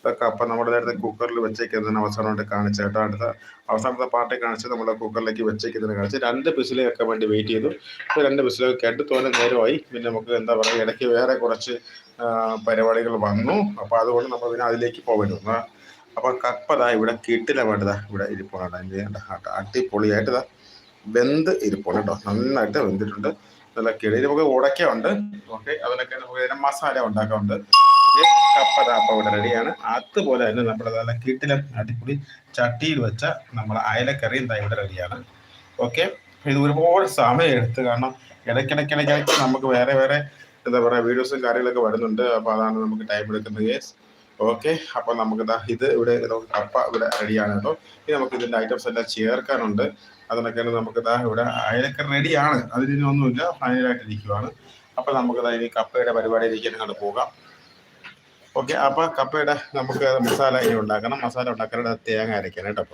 ഇതൊക്കെ അപ്പം നമ്മുടെ നേരത്തെ കുക്കറിൽ വെച്ചേക്കുന്നതിന് അവസാനമായിട്ട് കാണിച്ച കേട്ടോ. അടുത്ത അവസാനത്തെ പാർട്ടി കാണിച്ച് നമ്മൾ കുക്കറിലേക്ക് വെച്ചേക്കുന്നതിന് കാണിച്ച് രണ്ട് ബിസിലേക്കൊക്കെ വേണ്ടി വെയിറ്റ് ചെയ്തു. അപ്പോൾ രണ്ട് ബിസിലൊക്കെ കേട്ട് തോന്നെ നേരമായി. പിന്നെ നമുക്ക് എന്താ പറയുക ഇടയ്ക്ക് വേറെ കുറച്ച് പരിപാടികൾ വന്നു. അപ്പോൾ അതുകൊണ്ട് നമ്മൾ പിന്നെ അതിലേക്ക് പോകേണ്ടി വന്നു അപ്പം കപ്പതാ ഇവിടെ കിട്ടില്ല വേണ്ടതാ ഇവിടെ ഇരിപ്പോണാണ് അതിന്റെ അടിപൊളിയായിട്ട് ഇതാ വെന്ത് ഇരിപ്പുണ്ട് കേട്ടോ. നന്നായിട്ട് വെന്തിട്ടുണ്ട്. നല്ല കിളി നമുക്ക് ഉടക്കുണ്ട് ഓക്കെ അതിനൊക്കെ നമുക്ക് മസാല ഉണ്ടാക്കാറുണ്ട് കപ്പ താപ്പ ഇവിടെ റെഡിയാണ് അതുപോലെ തന്നെ നമ്മുടെ നല്ല കിട്ടിലും അടിപൊളി ചട്ടിയിൽ വെച്ച നമ്മുടെ അയലക്കറിയും തൈ ഇവിടെ റെഡിയാണ് ഓക്കെ ഇത് ഒരുപാട് സമയം എടുത്ത് കാരണം ഇടയ്ക്കിടയ്ക്കിടയ്ക്ക് നമുക്ക് വേറെ വേറെ എന്താ പറയുക വീഡിയോസും കാര്യങ്ങളൊക്കെ വരുന്നുണ്ട്. അപ്പോൾ അതാണ് നമുക്ക് ടൈം എടുക്കുന്നത് കേസ് ഓക്കെ അപ്പോൾ നമുക്ക് ഇത് ഇവിടെ നമുക്ക് കപ്പ ഇവിടെ റെഡിയാണ് കേട്ടോ. ഇനി നമുക്ക് ഇതിന്റെ ഐറ്റംസ് എല്ലാം ചേർക്കാനുണ്ട്. അതിനൊക്കെയാണ് നമുക്ക് ഇതാ ഇവിടെ അയലൊക്കെ റെഡിയാണ് അതിനൊന്നുമില്ല ഫൈനലായിട്ട് ഇരിക്കുവാണ്. അപ്പോൾ നമുക്ക് ദാ ഇനി കപ്പയുടെ പരിപാടിയിലേക്ക് അങ്ങോട്ട് പോകാം. ഓക്കെ അപ്പോൾ കപ്പയുടെ നമുക്ക് മസാല ഇനി ഉണ്ടാക്കണം. മസാല ഉണ്ടാക്കാനായിട്ട് തേങ്ങ അരയ്ക്കണം കേട്ടോ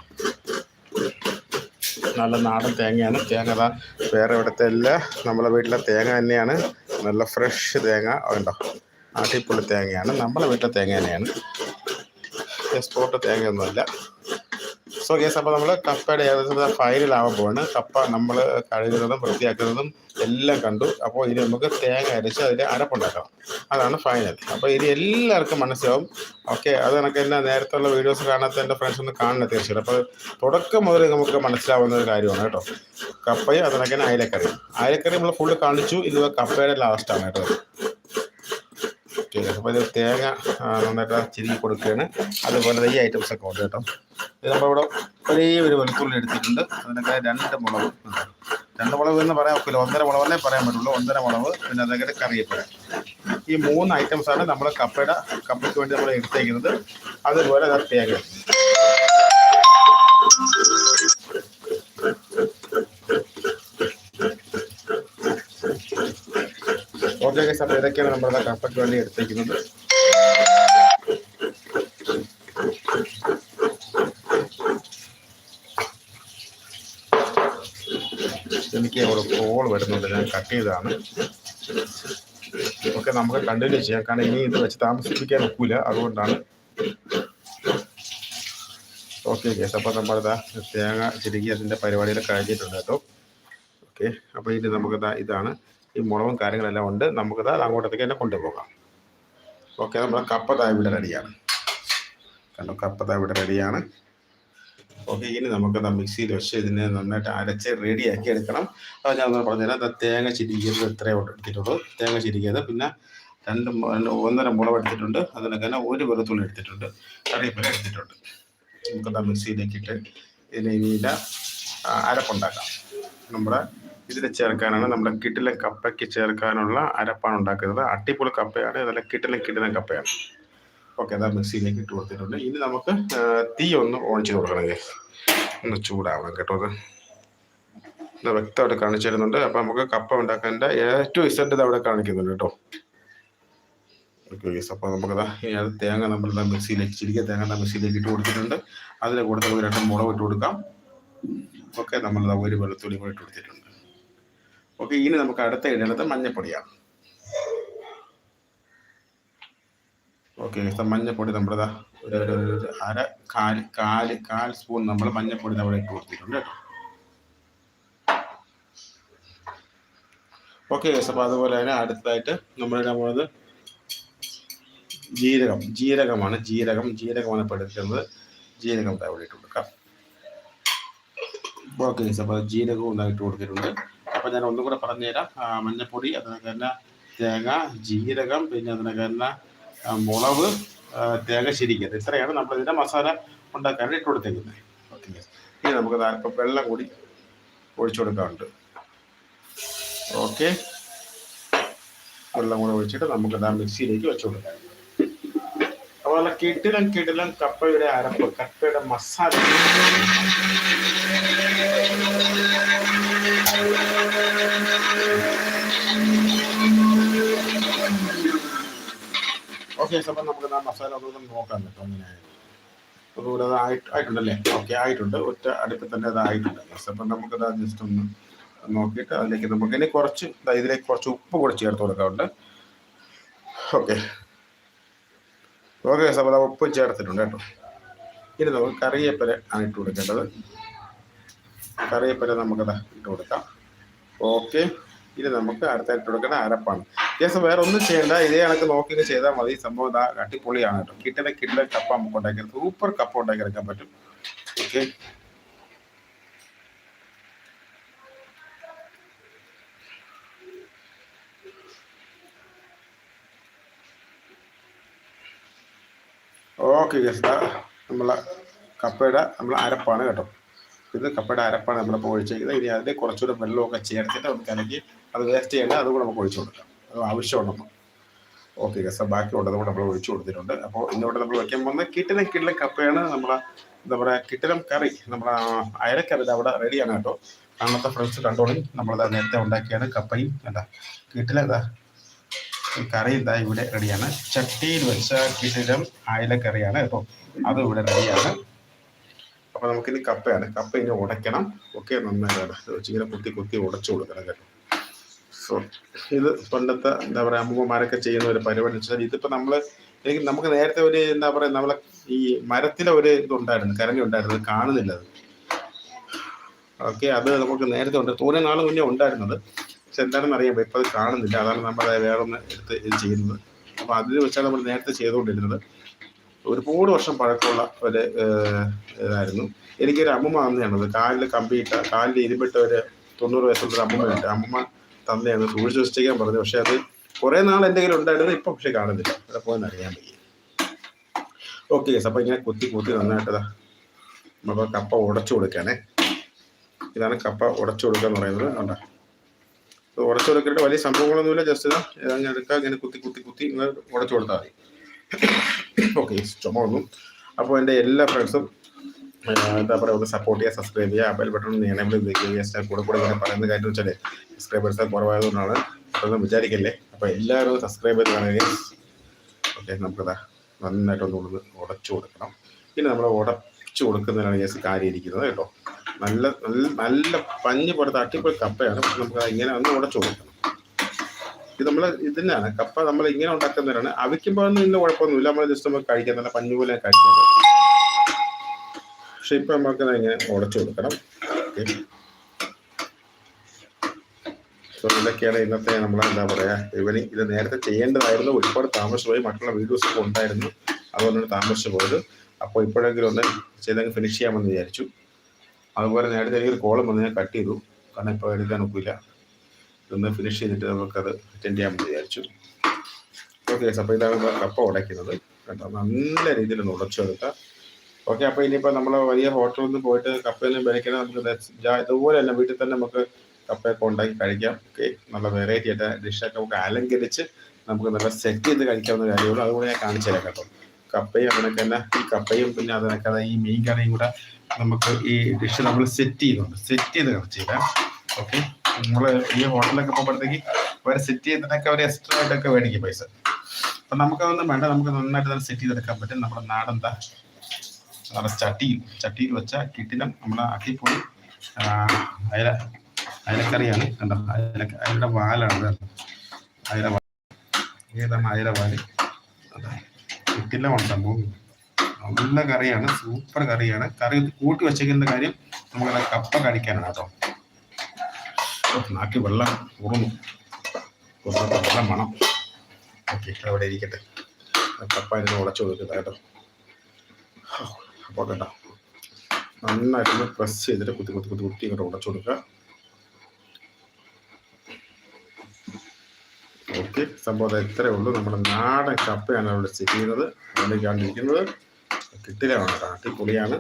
നല്ല നാടൻ തേങ്ങയാണ്. തേങ്ങ അതാ വേറെ ഇവിടുത്തെ എല്ലാ നമ്മളെ വീട്ടിലെ തേങ്ങ തന്നെയാണ്. നല്ല ഫ്രഷ് തേങ്ങ. ഉണ്ടോ അടിപൊളി തേങ്ങയാണ്. നമ്മളെ വീട്ടിലെ തേങ്ങ തന്നെയാണ്. എക്സ്പോർട്ട് തേങ്ങയൊന്നുമല്ല. സോ കേസ് അപ്പോൾ നമ്മൾ കപ്പയുടെ ഏകദേശം ഫൈനലാവാൻ പോവാണ്. കപ്പ നമ്മൾ കഴുകുന്നതും വൃത്തിയാക്കുന്നതും എല്ലാം കണ്ടു. അപ്പോൾ ഇനി നമുക്ക് തേങ്ങ അരച്ച് അതിന്റെ അരപ്പുണ്ടാക്കാം അതാണ് ഫൈനൽ അപ്പോൾ ഇനി എല്ലാവർക്കും മനസ്സിലാവും. ഓക്കെ അത് കണക്ക് എന്നെ നേരത്തെ ഉള്ള വീഡിയോസ് കാണാത്ത എന്റെ ഫ്രണ്ട്സ് ഒന്ന് കാണണം തീർച്ചയായിട്ടും. അപ്പോൾ തുടക്കം മുതൽ നമുക്ക് മനസ്സിലാവുന്ന ഒരു കാര്യമാണ് കേട്ടോ. കപ്പയും അത് തന്നെ അയലക്കറി അയലക്കറി നമ്മൾ ഫുള്ള് കാണിച്ചു. ഇത് കപ്പയുടെ ലാസ്റ്റാണ് കേട്ടോ. അപ്പോൾ ഇത് തേങ്ങ നന്നായിട്ട് ചിരി കൊടുക്കുകയാണ്. അതുപോലെ ഈ ഐറ്റംസ് ഒക്കെ ഉണ്ട് കേട്ടോ. നമ്മളിവിടെ ഒരേ ഒരു വെളുത്തുള്ളി എടുത്തിട്ടുണ്ട്. അതിനൊക്കെ രണ്ട് മുളക്. രണ്ട് മുളക് എന്ന് പറയാൻ ഒക്കില്ല. ഒന്നര മുളകെന്നേ പറയാൻ പറ്റുള്ളൂ. ഒന്നര മുളക് പിന്നെ അതൊക്കെ കറിയപ്പഴ ഈ മൂന്ന് ഐറ്റംസ് ആണ് നമ്മൾ കപ്പയുടെ കപ്പയ്ക്ക് വേണ്ടി നമ്മൾ എടുത്തേക്കുന്നത്. അതുപോലെ തേങ്ങ. ഓക്കെ അപ്പോൾ ഇതൊക്കെയാണ് നമ്മുടെ കപ്പയ്ക്ക് വേണ്ടി എടുത്തേക്കുന്നത്. എനിക്ക് ഒരു കോൾ വരുന്നുണ്ട്. ഞാൻ കട്ട് ചെയ്തതാണ്. ഓക്കെ നമുക്ക് കണ്ടിന്യൂ ചെയ്യാം. കാരണം ഇനി ഇത് വെച്ച് താമസിപ്പിക്കാൻ ഒക്കൂല. അതുകൊണ്ടാണ്. ഓക്കെ കേസ് അപ്പോൾ നമ്മളിതാ തേങ്ങ ചിരുകി അതിന്റെ പരിപാടിയിൽ കഴിഞ്ഞിട്ടുണ്ട് കേട്ടോ. ഓക്കെ അപ്പോൾ ഇനി നമുക്കിതാ ഇതാണ്. ഈ മുളകും കാര്യങ്ങളെല്ലാം ഉണ്ട്. നമുക്കിതാ അങ്ങോട്ടത്തേക്ക് തന്നെ കൊണ്ടുപോകാം. ഓക്കെ നമ്മുടെ കപ്പ താ ഇവിടെ റെഡിയാണ് കണ്ടോ? കപ്പ താ ഇവിടെ റെഡിയാണ് ഓക്കെ ഇനി നമുക്ക് മിക്സിയിൽ വെച്ച് ഇതിനെ നന്നായിട്ട് അരച്ച് റെഡിയാക്കി എടുക്കണം. അത് ഞാൻ പറഞ്ഞുതരാം. തേങ്ങ ചിരിക്കുന്നത് എത്രയോ എടുത്തിട്ടുള്ളൂ. തേങ്ങ ചിരിക്കുന്നത് പിന്നെ രണ്ട് ഒന്നര മുളക് എടുത്തിട്ടുണ്ട്. അതിനൊക്കെ തന്നെ ഒരു വെളുത്തുള്ളി എടുത്തിട്ടുണ്ട്. കറിവേപ്പില എടുത്തിട്ടുണ്ട്. നമുക്കത് മിക്സിയിലേക്ക് ഇട്ട് ഇതിന് ഇനിയില്ല അരപ്പുണ്ടാക്കാം. നമ്മുടെ ഇതിൽ ചേർക്കാനാണ് നമ്മുടെ കിട്ടിലെ കപ്പയ്ക്ക് ചേർക്കാനുള്ള അരപ്പാണ് ഉണ്ടാക്കുന്നത്. അട്ടിപ്പൊളി കപ്പയാണ്. അതല്ല കിട്ടിലെ കിട്ടിലെ കപ്പയാണ്. ഓക്കെ അതാ മിക്സിയിലേക്ക് ഇട്ട് കൊടുത്തിട്ടുണ്ട്. ഇനി നമുക്ക് തീ ഒന്ന് ഓൺ ചെയ്ത് കൊടുക്കണം. ഒന്ന് ചൂടാവണം കേട്ടോ അത്. വ്യക്തമായിട്ട് കാണിച്ചു തരുന്നുണ്ട്. അപ്പം നമുക്ക് കപ്പ ഉണ്ടാക്കാന്റെ ഏറ്റവും ഇസഡ് അവിടെ കാണിക്കുന്നുണ്ട് കേട്ടോ. ഓക്കെ അപ്പോൾ നമുക്കത് ഇനി അത് തേങ്ങ നമ്മൾ മിക്സിയിലേക്ക് ചിരിക്കുക തേങ്ങ മിക്സിയിലേക്ക് ഇട്ട് കൊടുത്തിട്ടുണ്ട്. അതിന് കൂടെ നമുക്ക് രണ്ട് മുളക് ഇട്ട് കൊടുക്കാം. ഓക്കെ നമ്മൾ ഒരു വെളുത്തുള്ളി കൂടെ ഇട്ട് കൊടുത്തിട്ടുണ്ട്. ഓക്കെ ഇനി നമുക്ക് അടുത്ത ഇടേണ്ടത് മഞ്ഞപ്പൊടിയാണ്. ഓക്കെ മഞ്ഞപ്പൊടി നമ്മുടെ ദാ ഒരു ഒരു അര കാൽ കാൽ കാൽ സ്പൂൺ നമ്മൾ മഞ്ഞപ്പൊടി നമ്മുടെ ഇട്ട് കൊടുത്തിട്ടുണ്ട് കേട്ടോ. ഓക്കെ അപ്പോൾ അതുപോലെ തന്നെ അടുത്തതായിട്ട് നമ്മൾ പോകുന്നത് ജീരകം ജീരകമാണ് ജീരകം ജീരകമാണ് ഇപ്പോൾ എടുക്കുന്നത് ജീരകം ഇവിടെ ഇട്ട് കൊടുക്കാം. ഓക്കെ അപ്പോൾ ജീരകവും ഉണ്ടായിട്ട് കൊടുത്തിട്ടുണ്ട്. അപ്പോൾ ഞാൻ ഒന്നും കൂടെ പറഞ്ഞുതരാം മഞ്ഞപ്പൊടി അതിനൊക്കെ തന്നെ തേങ്ങ ജീരകം പിന്നെ അതിനൊക്കെ തന്നെ മുളക് ആ, തേങ്ങ ശരിക്കത് ഇത്രയാണ് നമ്മൾ ഇതിന്റെ മസാല ഉണ്ടാക്കാൻ ഇട്ട് കൊടുത്തേക്കുന്നത്. ഓക്കെ. ഇനി നമുക്ക് ഇപ്പം വെള്ളം കൂടി ഒഴിച്ചു കൊടുക്കാറുണ്ട് ഓക്കെ. വെള്ളം കൂടെ ഒഴിച്ചിട്ട് നമുക്ക് ഇതാ മിക്സിയിലേക്ക് വെച്ചു കൊടുക്കാം. അതുപോലെ കിടിലം കിടിലം കപ്പയുടെ അരപ്പ് കപ്പയുടെ മസാല. ഓക്കെ അപ്പം നമുക്ക് ആ മസാല ഒന്നും നോക്കാം കേട്ടോ അങ്ങനെയായിരുന്നു അതുകൂടെ അത് ആയിട്ട് ആയിട്ടുണ്ടല്ലേ? ഓക്കെ ആയിട്ടുണ്ട്. ഒറ്റ അടുപ്പിൽ തന്നെ അത് ആയിട്ടുണ്ട് അപ്പം നമുക്കത് ജസ്റ്റ് ഒന്ന് നോക്കിയിട്ട് അതിലേക്ക് നമുക്ക് ഇനി കുറച്ച് ഇതിലേക്ക് കുറച്ച് ഉപ്പ് കൂടെ ചേർത്ത് കൊടുക്കാറുണ്ട് ഓക്കെ ഓക്കെ അപ്പോൾ ഉപ്പ് ചേർത്തിട്ടുണ്ട് കേട്ടോ. ഇനി നമുക്ക് കറിവേപ്പില ആണ് ഇട്ട് കൊടുക്കേണ്ടത്. കറിവേപ്പില നമുക്കത് ഇട്ട് കൊടുക്കാം. ഓക്കെ ഇനി നമുക്ക് അടുത്തായിട്ട് കൊടുക്കേണ്ട അരപ്പാണ്. കേസ് വേറെ ഒന്നും ചെയ്യണ്ട. ഇതേ കണക്ക് നോക്കി ചെയ്താൽ മതി. സംഭവം ഇതാ അടിപൊളിയാണ് കേട്ടോ. കിട്ടുന്ന കിട്ടുന്ന കപ്പ നമുക്ക് ഉണ്ടാക്കി സൂപ്പർ കപ്പ ഉണ്ടാക്കി എടുക്കാൻ പറ്റും. ഓക്കെ. ഓക്കെ ഗസ്ത നമ്മളെ കപ്പയുടെ നമ്മൾ അരപ്പാണ് കേട്ടോ. ഇത് കപ്പയുടെ അരപ്പാണ് നമ്മളിപ്പോൾ ഒഴിച്ചേക്കുന്നത് ഇനി അതിൽ കുറച്ചുകൂടെ വെള്ളമൊക്കെ ചേർത്തിട്ട് നമുക്ക് അല്ലെങ്കിൽ അത് വേസ്റ്റ് ചെയ്യേണ്ട. അതുകൂടെ നമുക്ക് ഒഴിച്ചു കൊടുക്കാം. അത് ആവശ്യമുണ്ടപ്പോൾ ഓക്കെ ഗസ ബാക്കി ഉള്ളത് കൂടെ നമ്മൾ ഒഴിച്ചു കൊടുത്തിട്ടുണ്ട്. അപ്പോൾ ഇന്നിവിടെ നമ്മൾ വയ്ക്കാൻ പോകുന്ന കിട്ടിലും കിട്ടിലും കപ്പയാണ് നമ്മളെ എന്താ പറയുക കിട്ടിലും കറി നമ്മളെ അയലക്കറി അവിടെ റെഡിയാണ് കേട്ടോ. അന്നത്തെ ഫ്രണ്ട്സ് കണ്ടോളി നമ്മളത് നേരത്തെ ഉണ്ടാക്കിയാണ് കപ്പയും. എന്താ കിട്ടിലെന്താ കറി എന്താ ഇവിടെ റെഡിയാണ് ചട്ടിയിൽ വെച്ച കിട്ടിലും അയലക്കറിയാണ് കേട്ടോ. അത് ഇവിടെ റെഡിയാണ് അപ്പോൾ നമുക്കിനി കപ്പയാണ്. കപ്പ ഇനി ഉടയ്ക്കണം. ഒക്കെ നന്നായിട്ട് ഇങ്ങനെ കുത്തി കുത്തി ഉടച്ചു കൊടുക്കണം കേട്ടോ. ഇത് പണ്ടത്തെ എന്താ പറയാ അമ്മൂമ്മമാരൊക്കെ ചെയ്യുന്ന ഒരു പരിപാടി. വെച്ചാൽ ഇതിപ്പോ നമ്മൾ എനിക്ക് നമുക്ക് നേരത്തെ ഒരു എന്താ പറയാ നമ്മളെ ഈ മരത്തിലെ ഒരു ഇതുണ്ടായിരുന്നു കരണ്ടി ഉണ്ടായിരുന്നു അത് കാണുന്നില്ല അത്. ഓക്കെ അത് നമുക്ക് നേരത്തെ ഉണ്ട്. തോന്നിയ നാൾ മുന്നേ ഉണ്ടായിരുന്നത്. പക്ഷെ എന്താണെന്ന് അറിയാം ഇപ്പൊ അത് കാണുന്നില്ല. അതാണ് നമ്മൾ വേറെ ഒന്ന് എടുത്ത് ഇത് ചെയ്യുന്നത്. അപ്പൊ അതിൽ വെച്ചാണ് നമ്മൾ നേരത്തെ ചെയ്തുകൊണ്ടിരുന്നത്. ഒരുപാട് വർഷം പഴക്കമുള്ള ഒരു ഇതായിരുന്നു. എനിക്കൊരു അമ്മമ്മ തന്നെയാണത് കാലിൽ കമ്പിയിട്ട കാലിൽ ഇരുമ്പിട്ട ഒരു തൊണ്ണൂറ് വയസ്സുള്ള ഒരു അമ്മമ്മയുണ്ട്. അമ്മമ്മ തന്നെയാണ് സൂക്ഷിച്ച് വിശ്വസിക്കാൻ പറഞ്ഞു പക്ഷെ അത് കുറെ നാൾ എന്തെങ്കിലും ഉണ്ടായിരുന്നു ഇപ്പൊ പക്ഷെ കാണുന്നില്ല. അവിടെ പോകാൻ അറിയാൻ വയ്യ. ഓക്കെ യെസ് അപ്പൊ ഇങ്ങനെ കുത്തി കുത്തി നന്നായിട്ടതാ നമ്മൾ കപ്പ ഉടച്ചു കൊടുക്കാനേ. ഇതാണ് കപ്പ ഉടച്ചു കൊടുക്കുക എന്ന് പറയുന്നത്. കണ്ടോ? ഉടച്ചു കൊടുക്കേണ്ട വലിയ സംഭവങ്ങളൊന്നുമില്ല. ജസ്റ്റ് ഇതാ ഇതങ്ങനെ എടുക്കുക. ഇങ്ങനെ കുത്തി കുത്തി കുത്തി ഇങ്ങനെ ഉടച്ചു കൊടുത്താൽ മതി. ഓക്കെ ചുമ വന്നു. അപ്പോൾ എന്റെ എല്ലാ ഫ്രണ്ട്സും എന്താ പറയുക ഒന്ന് സപ്പോർട്ട് ചെയ്യുക സബ്സ്ക്രൈബ് ചെയ്യുക ബെൽ ബട്ടൺ ഒന്ന് എനേബിൾ സ്റ്റാർ കൂടെ കൂടെ ഇങ്ങനെ പറയുന്ന കാര്യം വെച്ചാൽ സബ്സ്ക്രൈബേഴ്സ് കുറവായതുകൊണ്ടാണ് അതൊന്നും വിചാരിക്കല്ലേ. അപ്പോൾ എല്ലാവരും സബ്സ്ക്രൈബ് ചെയ്ത് കാണുക ഓക്കെ നമുക്കതാ നന്നായിട്ടൊന്ന് ഉള്ളത് ഉടച്ചു കൊടുക്കണം. പിന്നെ നമ്മൾ ഉടച്ചു കൊടുക്കുന്നതിനാണ് ഞാൻ കാര്യം ഇരിക്കുന്നത് കേട്ടോ. നല്ല നല്ല നല്ല പഞ്ഞ് പുറത്ത് അട്ടിപ്പൊളി കപ്പയാണ്. നമുക്ക് ഇങ്ങനെ ഒന്ന് ഉടച്ചു കൊടുക്കണം. ഇത് നമ്മൾ ഇതിനാണ് കപ്പ നമ്മൾ ഇങ്ങനെ ഉണ്ടാക്കുന്നവരാണ്. അവിക്കുമ്പോൾ ഇല്ല കുഴപ്പമൊന്നുമില്ല. നമ്മൾ ജസ്റ്റ് നമുക്ക് കഴിക്കാൻ നല്ല പഞ്ഞു പോലെ കഴിക്കാൻ പക്ഷെ ഇപ്പൊ നമുക്ക് ഇങ്ങനെ ഉടച്ചു കൊടുക്കണം. ഇതൊക്കെയാണ് ഇന്നത്തെ നമ്മൾ എന്താ പറയാ ഇവന് ഇത് നേരത്തെ ചെയ്യേണ്ടതായിരുന്നു. ഒരുപാട് താമസിച്ചുപോയി മറ്റുള്ള വീഡിയോസ് ഒക്കെ ഉണ്ടായിരുന്നു. അതുകൊണ്ടാണ് താമസിച്ചു പോയത്. അപ്പോൾ ഇപ്പോഴെങ്കിലും ഒന്ന് ചെയ്തെങ്കിൽ ഫിനിഷ് ചെയ്യാമെന്ന് വിചാരിച്ചു. അതുപോലെ നേരത്തെ എനിക്കൊരു കോളം വന്ന് ഞാൻ കട്ട് ചെയ്തു. കാരണം ഇപ്പോൾ എടുക്കാൻ ഒക്കില്ല. ഇതൊന്ന് ഫിനിഷ് ചെയ്തിട്ട് നമുക്കത് അറ്റൻഡ് ചെയ്യാമെന്ന് വിചാരിച്ചു. ഓക്കെ അപ്പോൾ ഇതാണ് കപ്പ ഉടയ്ക്കുന്നത്. കേട്ടോ നല്ല രീതിയിൽ ഒന്ന് ഉടച്ചെടുക്കുക ഓക്കെ അപ്പോൾ ഇനിയിപ്പോൾ നമ്മൾ വലിയ ഹോട്ടലിൽ നിന്ന് പോയിട്ട് കപ്പയൊന്നും മേടിക്കണം നമുക്ക് ഇതുപോലെ തന്നെ വീട്ടിൽ തന്നെ നമുക്ക് കപ്പയൊക്കെ ഉണ്ടാക്കി കഴിക്കാം. ഓക്കെ നല്ല വെറൈറ്റി ആയിട്ട് ഡിഷൊക്കെ നമുക്ക് അലങ്കരിച്ച് നമുക്ക് നല്ല സെറ്റ് ചെയ്ത് കഴിക്കാവുന്ന കാര്യമുള്ളൂ അതുകൂടെ ഞാൻ കാണിച്ചു തരാം കേട്ടോ. കപ്പയും അതിനൊക്കെ തന്നെ. ഈ കപ്പയും പിന്നെ അതിനൊക്കെ ഈ മീൻ കറിയും കൂടെ നമുക്ക് ഈ ഡിഷ് നമ്മൾ സെറ്റ് ചെയ്യുന്നുണ്ട്. സെറ്റ് ചെയ്ത് കുറച്ച് തരാം ഓക്കെ നമ്മൾ ഈ ഹോട്ടലൊക്കെ പോകുമ്പോഴത്തേക്ക് അവർ സെറ്റ് ചെയ്തതിനൊക്കെ അവർ എക്സ്ട്രാ ആയിട്ടൊക്കെ മേടിക്കും പൈസ. അപ്പം നമുക്കതൊന്നും വേണ്ട. നമുക്ക് നന്നായിട്ട് തന്നെ സെറ്റ് ചെയ്തെടുക്കാൻ പറ്റും. നമ്മുടെ നാടെന്താ നമ്മുടെ ചട്ടിയിൽ ചട്ടിയിൽ വെച്ച കിട്ടിലും നമ്മുടെ അട്ടിപ്പൊളി അയല അയലക്കറിയാണ്. കണ്ടോ? അയല അയലയുടെ വാലാണ് അയല ഏതാണ് അയല വാൽ? കിട്ടില്ലമാണ് സംഭവം. നല്ല കറിയാണ് സൂപ്പർ കറിയാണ്. കറി കൂട്ടി വെച്ചേക്കുന്ന കാര്യം നമുക്ക് കപ്പ കഴിക്കാനാണ് കേട്ടോ. നാട്ടിൽ വെള്ളം ഉറന്നു കുറച്ച് വെള്ളം വേണം. ഓക്കെ അവിടെ ഇരിക്കട്ടെ. കപ്പ ഇതിന് ഉടച്ചു കൊടുക്കുന്നത് കേട്ടോ. അപ്പോൾ നന്നായിട്ടൊന്ന് പ്രസ് ചെയ്തിട്ട് കുത്തി കുത്തി കുത്തി കുത്തി ഇങ്ങോട്ട് ഉടച്ചു കൊടുക്കുക. ഓക്കെ സംഭവം ഇത്രയേ ഉള്ളൂ. നമ്മുടെ നാടൻ കപ്പയാണ് അവിടെ ചെയ്യുന്നത്. അതിലേക്കാണ് ഇരിക്കുന്നത് കിട്ടിലാണ് കേട്ടോ അടിപൊളിയാണ്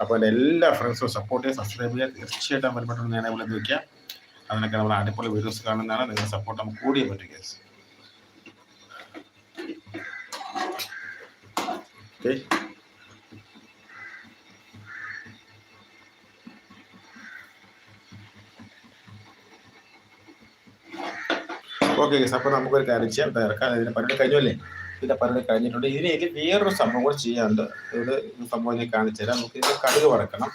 അപ്പോൾ എന്റെ എല്ലാ ഫ്രണ്ട്സും സപ്പോർട്ട് ചെയ്യുക സബ്സ്ക്രൈബ് ചെയ്യുക. തീർച്ചയായിട്ടും ബന്ധപ്പെട്ട ഞാൻ വിളിച്ച് വയ്ക്കുക അതിനൊക്കെ നമ്മൾ അടിപൊളി വീഡിയോസ് കാണുന്നതാണ്. നിങ്ങളുടെ സപ്പോർട്ട് നമുക്ക് കൂടിയേ പറ്റും കേസ് ഓക്കെ ഓക്കെ ഗൈസ് അപ്പോൾ നമുക്കൊരു കാര്യം ചെയ്യാം. ഇറക്കാൻ ഇതിന്റെ പരിപാടി കഴിഞ്ഞല്ലേ ഇതിന്റെ പരിപാടി കഴിഞ്ഞിട്ടുണ്ട്. ഇതിന് ഇതിൽ വേറൊരു സംഭവം കൂടെ ചെയ്യാനുണ്ട്. ഇത് സംഭവം ഞാൻ കാണിച്ചു തരാം. നമുക്ക് ഇത് കടുക് വറക്കണം.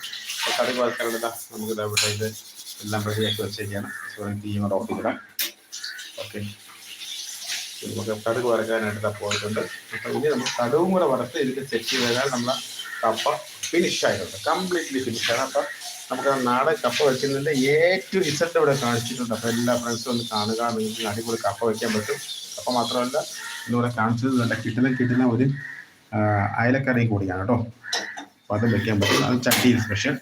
കടുക് വറക്കാനുള്ള നമുക്ക് ഇതവിടെ ഇത് എല്ലാം റെഡിയാക്കി വെച്ചേക്കാണ് സോറി തീ ഓഫ് ഓക്കെ. നമുക്ക് കടുക് വറക്കാനായിട്ട് പോയിട്ടുണ്ട്. അപ്പോൾ ഇനി നമ്മൾ കടുവും കൂടെ വറുത്ത് ഇതിൽ സെറ്റ് ചെയ്ത് കഴിഞ്ഞാൽ നമ്മളെ കപ്പ ഫിനിഷ് ആയിട്ടുണ്ട്. കംപ്ലീറ്റ്ലി ഫിനിഷ് ആണ്. അപ്പം നമുക്ക് നാടൻ കപ്പ വെക്കുന്നതിന്റെ ഏറ്റവും റിസൾട്ട് ഇവിടെ കാണിച്ചിട്ടുണ്ട്. അപ്പോൾ എല്ലാ ഫ്രണ്ട്സും ഒന്ന് കാണുക നിങ്ങൾക്ക് അടിപൊളി കപ്പ വയ്ക്കാൻ പറ്റും. കപ്പ മാത്രമല്ല ഇന്നിവിടെ കാണിച്ചത് നല്ല കിട്ടുന്ന കിട്ടുന്ന ഒരു അയലക്കറിയും കൂടിയാണ് കേട്ടോ. അപ്പോൾ അതും വെക്കാൻ പറ്റും. അത് ചട്ടി സ്പെഷ്യൽ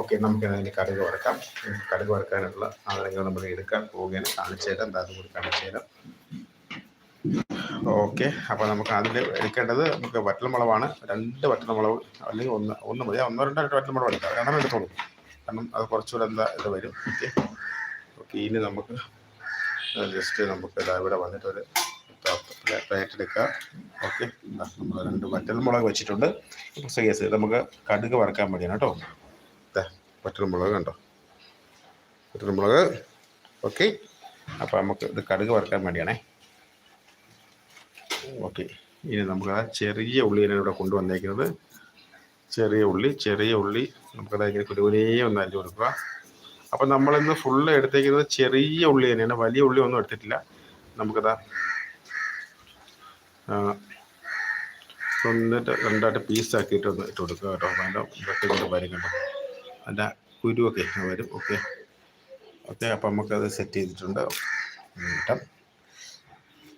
ഓക്കെ നമുക്ക് അതിന് കടുക് വറക്കാം. കടുക് വറക്കാനുള്ള സാധനങ്ങൾ നമ്മൾ എടുക്കാൻ പോവുകയാണ് കാണിച്ചു തരാം എന്താ അതും കൂടി കാണിച്ചു തരാം ഓക്കെ. അപ്പോൾ നമുക്ക് അതിൽ എടുക്കേണ്ടത് നമുക്ക് വറ്റൽമുളവാണ് രണ്ട് വറ്റൽമുളക് അല്ലെങ്കിൽ ഒന്ന് ഒന്ന് മതി. ഒന്നോ രണ്ടോ രണ്ട് വറ്റൽമുളക് എടുക്കാം. രണ്ടെണ്ണം എടുത്തോളൂ. കാരണം അത് കുറച്ചുകൂടെ എന്താ ഇത് വരും. ഓക്കെ. ഓക്കെ ഇനി നമുക്ക് ജസ്റ്റ് നമുക്ക് ഇവിടെ വന്നിട്ടൊരു പ്ലേറ്റ് എടുക്കുക ഓക്കെ. നമ്മൾ രണ്ട് വറ്റൽമുളക് വെച്ചിട്ടുണ്ട്. കേസ് നമുക്ക് കടുക് വറക്കാൻ വേണ്ടിയാണ് കേട്ടോ. വറ്റൽമുളക് കണ്ടോ? വറ്റൽമുളക്. ഓക്കെ. അപ്പോൾ നമുക്ക് ഇത് കടുക് വറക്കാൻ വേണ്ടിയാണേ ഓക്കെ. ഇനി നമുക്ക് ആ ചെറിയ ഉള്ളിയാണ് ഇവിടെ കൊണ്ടുവന്നേക്കുന്നത്. ചെറിയ ഉള്ളി ചെറിയ ഉള്ളി. നമുക്കത് ഇങ്ങനെ കുരുകുരേ ഒന്ന് അരിഞ്ഞു കൊടുക്കുക. അപ്പം നമ്മളിന്ന് ഫുള്ള് എടുത്തേക്കുന്നത് ചെറിയ ഉള്ളി തന്നെയാണ്. വലിയ ഉള്ളി ഒന്നും എടുത്തിട്ടില്ല. നമുക്കതാ ഒന്നിട്ട് രണ്ടായിട്ട് പീസാക്കിയിട്ട് ഒന്ന് ഇട്ട് കൊടുക്കുക കേട്ടോ. വേണ്ട അതിന്റെ ഇതൊക്കെ കൊണ്ട് വരും കേട്ടോ. അതിന്റെ കുരുവൊക്കെ വരും. ഓക്കെ. ഓക്കെ അപ്പം നമുക്കത് സെറ്റ് ചെയ്തിട്ടുണ്ട്. കേട്ടോ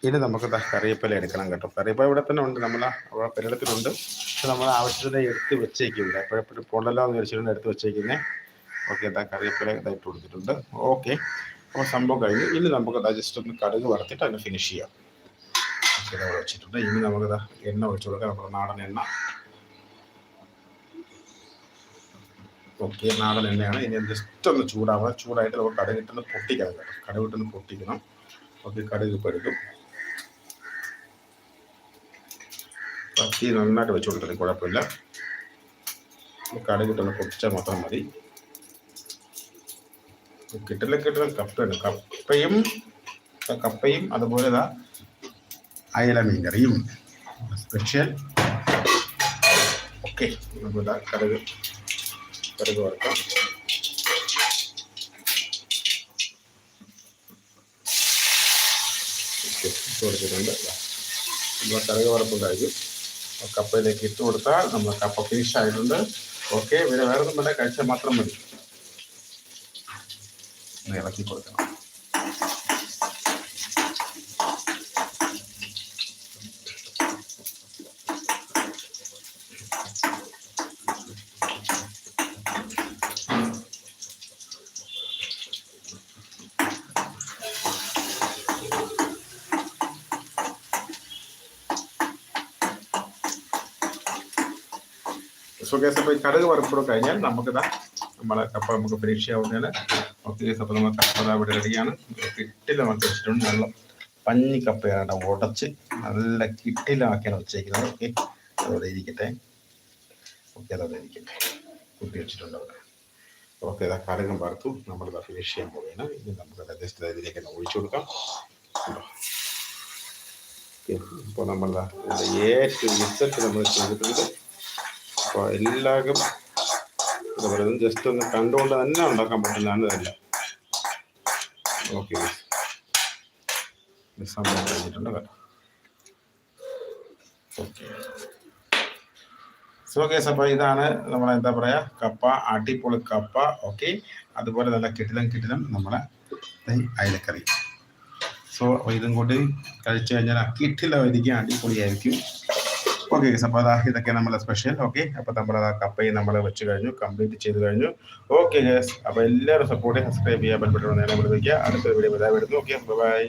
ഇനി നമുക്ക് കറിയപ്പല എടുക്കണം കേട്ടോ. കറിവേപ്പില ഇവിടെ തന്നെ ഉണ്ട്. നമ്മൾ അവിടെ പക്ഷെ നമ്മൾ ആവശ്യത്തിന് എടുത്ത് വെച്ചേക്കും ഇവിടെ എപ്പോഴെപ്പോഴും കൊണ്ടല്ലോ എന്ന് വിചാരിച്ചിട്ടുണ്ട് എടുത്ത് വെച്ചേക്കുന്നേ. ഓക്കെ എന്താ കറിവേപ്പില ഇതായിട്ട് കൊടുത്തിട്ടുണ്ട്. ഓക്കെ അപ്പോൾ സംഭവം കഴിഞ്ഞു ഇനി നമുക്ക് ജസ്റ്റ് ഒന്ന് കടുക് വറുത്തിട്ട് അതിന് ഫിനിഷ് ചെയ്യാം. ഇതാ വെച്ചിട്ടുണ്ട്. ഇനി നമുക്ക് എണ്ണ ഒഴിച്ചു കൊടുക്കാം. നമ്മുടെ നാടൻ എണ്ണ. ഓക്കെ നാടൻ എണ്ണയാണ്. ഇനി ജസ്റ്റ് ഒന്ന് ചൂടാവുക ചൂടായിട്ട് നമുക്ക് കടുകിട്ടൊന്ന് പൊട്ടിക്കണം കേട്ടോ. കടുകിട്ടൊന്ന് പൊട്ടിക്കണം. ഓക്കെ കടുക് ഇപ്പോൾ തീ നന്നായിട്ട് വെച്ച് കൊടുത്തത് കുഴപ്പമില്ല കടുക് ഇട്ടൊന്ന് പൊട്ടിച്ചാൽ മാത്രം മതി. കിട്ടില്ല കിട്ടില്ല കപ്പയാണ് കപ്പയും കപ്പയും അതുപോലെ ഇതാ അയല മീൻ കറിയും സ്പെഷ്യൽ ഓക്കെ നമുക്ക് കടുക് കടുക് ഇട്ട് കൊടുത്തിട്ടുണ്ട്. കടക് നമ്മൾ കടുക് വറുപ്പ് കഴിഞ്ഞു ആ കപ്പയിലേക്ക് ഇട്ട് കൊടുത്താൽ നമ്മൾ കപ്പ ഫിനിഷ് ആയിട്ടുണ്ട്. ഓക്കെ പിന്നെ വേറെ ഒന്നും വേണ്ട കഴിച്ചാൽ മാത്രം മതി. ഇളക്കി കൊടുക്കണം. സോ കേസ് അപ്പോൾ ഈ കടുക് വറുപ്പിടം കഴിഞ്ഞാൽ നമുക്കിതാ നമ്മളെ കപ്പ നമുക്ക് ഫിനിഷ് ചെയ്യാവുന്നതാണ്. ഓക്കെ അപ്പോൾ നമ്മൾ കപ്പ ഇവിടെ റെഡിയാണ് കിട്ടില്ല നമുക്ക് വെച്ചിട്ടുണ്ട് നല്ല പഞ്ഞി കപ്പയാണ് ഉടച്ച് നല്ല കിട്ടിലാക്കിയാണ് വെച്ചേക്കുന്നത്. ഓക്കെ. അതവിടെ ഇരിക്കട്ടെ. ഓക്കെ അതവിടെ ഇരിക്കട്ടെ. കുത്തി വെച്ചിട്ടുണ്ട് അവിടെ. ഓക്കെ ഇതാ കടുകം വറുത്തു. നമ്മളിതാ ഫിനിഷ് ചെയ്യാൻ പോവുകയാണ്. ഇനി നമുക്ക് ജസ്റ്റ് ഇതിലേക്ക് തന്നെ ഒഴിച്ചു കൊടുക്കാം. ഇപ്പോൾ നമ്മളിതാ ഏറ്റവും റിസൾട്ട് നമ്മൾ ചെയ്തിട്ടുണ്ട്. അപ്പോൾ എല്ലാവർക്കും എന്താ പറയുക ജസ്റ്റ് ഒന്ന് കണ്ടുകൊണ്ട് തന്നെ ഉണ്ടാക്കാൻ പറ്റുന്നതാണ് ഇതല്ല ഓക്കെ സംഭവം കഴിഞ്ഞിട്ടുണ്ട് സോ കേസ് അപ്പോൾ ഇതാണ് നമ്മളെ എന്താ പറയുക കപ്പ അടിപൊളി കപ്പ ഓക്കെ അതുപോലെ നല്ല കിടിലം കിടിലം നമ്മളെ അയലക്കറി. സോ ഇതും കൊണ്ട് കഴിച്ചു കഴിഞ്ഞാൽ കിട്ടില്ലായിരിക്കും അടിപൊളിയായിരിക്കും. ഓക്കെ അപ്പോൾ അതാ ഇതൊക്കെ നമ്മളെ സ്പെഷ്യൽ ഓക്കെ അപ്പോൾ നമ്മൾ ആ കപ്പയും നമ്മൾ വെച്ച് കഴിഞ്ഞു കംപ്ലീറ്റ് ചെയ്ത് കഴിഞ്ഞു. ഓക്കെ ഗേസ് അപ്പോൾ എല്ലാവരും സപ്പോർട്ട് സബ്സ്ക്രൈബ് ചെയ്യാൻ ബന്ധപ്പെട്ട് നേരെ വിളിക്കുക അടുത്ത വീഡിയോ വരാൻ വരുന്നു ഓക്കെ ബൈ